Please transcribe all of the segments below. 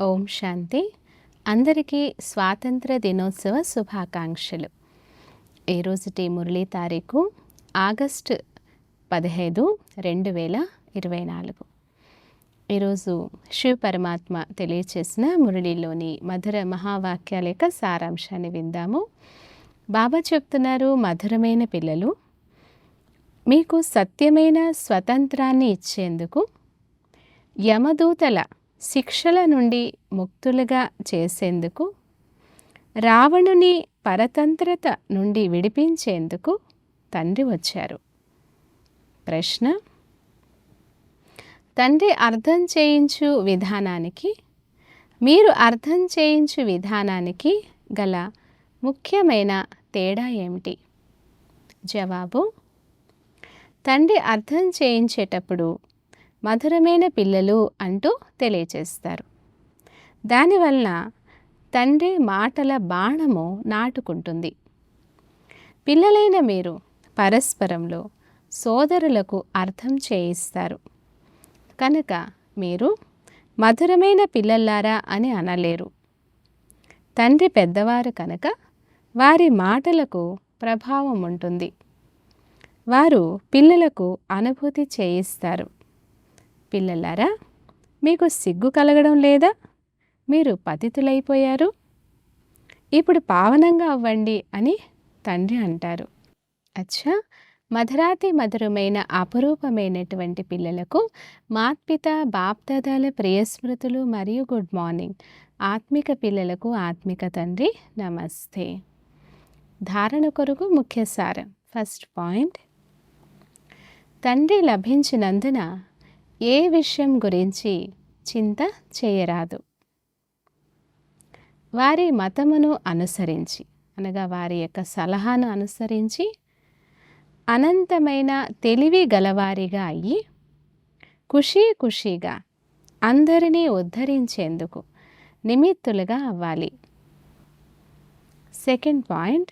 ఓం శాంతి. అందరికీ స్వాతంత్ర దినోత్సవ శుభాకాంక్షలు. ఈరోజుటి మురళీ తారీఖు ఆగస్టు పదిహేదు రెండు వేల ఇరవై నాలుగు. ఈరోజు శివ పరమాత్మ తెలియచేసిన మురళిలోని మధుర మహావాక్యాల యొక్క సారాంశాన్ని విందాము. బాబా చెప్తున్నారు మధురమైన పిల్లలు మీకు సత్యమైన స్వతంత్రాన్ని ఇచ్చేందుకు యమదూతల శిక్షల నుండి ముక్తులుగా చేసేందుకు రావణుని పరతంత్రత నుండి విడిపించేందుకు తండ్రి వచ్చారు. ప్రశ్న తండ్రి అర్థం చేయించు విధానానికి మీరు అర్థం చేయించు విధానానికి గల ముఖ్యమైన తేడా ఏమిటి? జవాబు తండ్రి అర్థం చేయించేటప్పుడు మధురమైన పిల్లలు అంటూ తెలియచేస్తారు. దానివల్ల తండ్రి మాటల బాణము నాటుకుంటుంది. పిల్లలైన మీరు పరస్పరంలో సోదరులకు అర్థం చేయిస్తారు. కనుక మీరు మధురమైన పిల్లల్లారా అని అనలేరు. తండ్రి పెద్దవారు కనుక వారి మాటలకు ప్రభావం ఉంటుంది. వారు పిల్లలకు అనుభూతి చేయిస్తారు. పిల్లలారా మీకు సిగ్గు కలగడం లేదా? మీరు పతితులైపోయారు? ఇప్పుడు పావనంగా అవ్వండి అని తండ్రి అంటారు. అచ్చా! మధురాతి మధురమైన అపురూపమైనటువంటి పిల్లలకు మాత్పిత బాప్దాదాల ప్రియస్మృతులు మరియు గుడ్ మార్నింగ్. ఆత్మిక పిల్లలకు ఆత్మిక తండ్రి నమస్తే. ధారణ కొరకు ముఖ్య సారం. First point. తండ్రి లభించినందున ఏ విషయం గురించి చింత చేయరాదు. వారి మతమును అనుసరించి అనగా వారి యొక్క సలహాను అనుసరించి అనంతమైన తెలివి గలవారిగా అయ్యి ఖుషీ ఖుషీగా అందరినీ ఉద్ధరించేందుకు నిమిత్తులుగా అవ్వాలి. సెకండ్ పాయింట్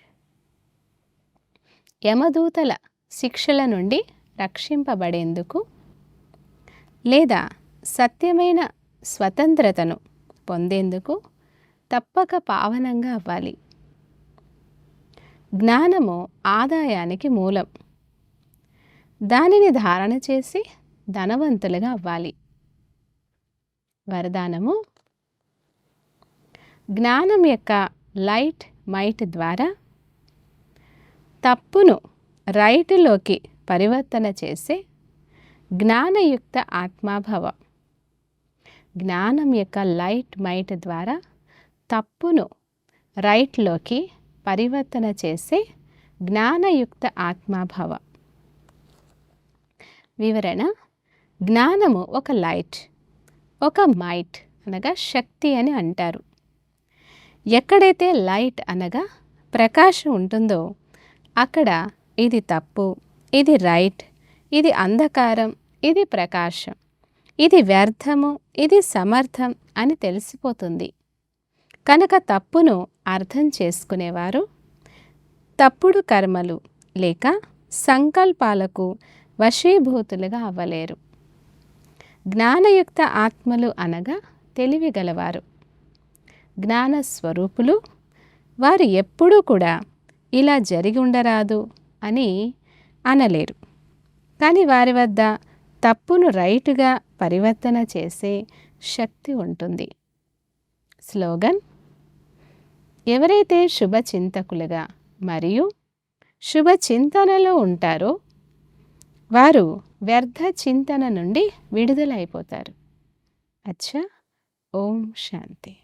యమదూతల శిక్షల నుండి రక్షింపబడేందుకు లేదా సత్యమైన స్వతంత్రతను పొందేందుకు తప్పక పావనంగా అవ్వాలి. జ్ఞానము ఆదాయానికి మూలం. దానిని ధారణ చేసి ధనవంతులుగా అవ్వాలి. వరదానము జ్ఞానం యొక్క లైట్ మైట్ ద్వారా తప్పును రైటులోకి పరివర్తన చేసే జ్ఞానయుక్త ఆత్మాభవ. జ్ఞానం యొక్క లైట్ మైట్ ద్వారా తప్పును రైట్లోకి పరివర్తన చేసే జ్ఞానయుక్త ఆత్మాభవ. వివరణ జ్ఞానము ఒక లైట్ ఒక మైట్ అనగా శక్తి అని అంటారు. ఎక్కడైతే లైట్ అనగా ప్రకాశం ఉంటుందో అక్కడ ఇది తప్పు ఇది రైట్ ఇది అంధకారం ఇది ప్రకాశం ఇది వ్యర్థము ఇది సమర్థం అని తెలిసిపోతుంది. కనుక తప్పును అర్థం చేసుకునేవారు తప్పుడు కర్మలు లేక సంకల్పాలకు వశీభూతులుగా అవ్వలేరు. జ్ఞానయుక్త ఆత్మలు అనగా తెలివిగలవారు. జ్ఞానస్వరూపులు జ్ఞాన స్వరూపులు వారు ఎప్పుడూ కూడా ఇలా జరిగి ఉండరాదు అని అనలేరు. కానీ వారి వద్ద తప్పును రైటుగా పరివర్తన చేసే శక్తి ఉంటుంది. స్లోగన్ ఎవరైతే శుభచింతకులుగా మరియు శుభ చింతనలో ఉంటారో వారు వ్యర్థ చింతన నుండి విడుదలైపోతారు. అచ్చా ఓం శాంతి.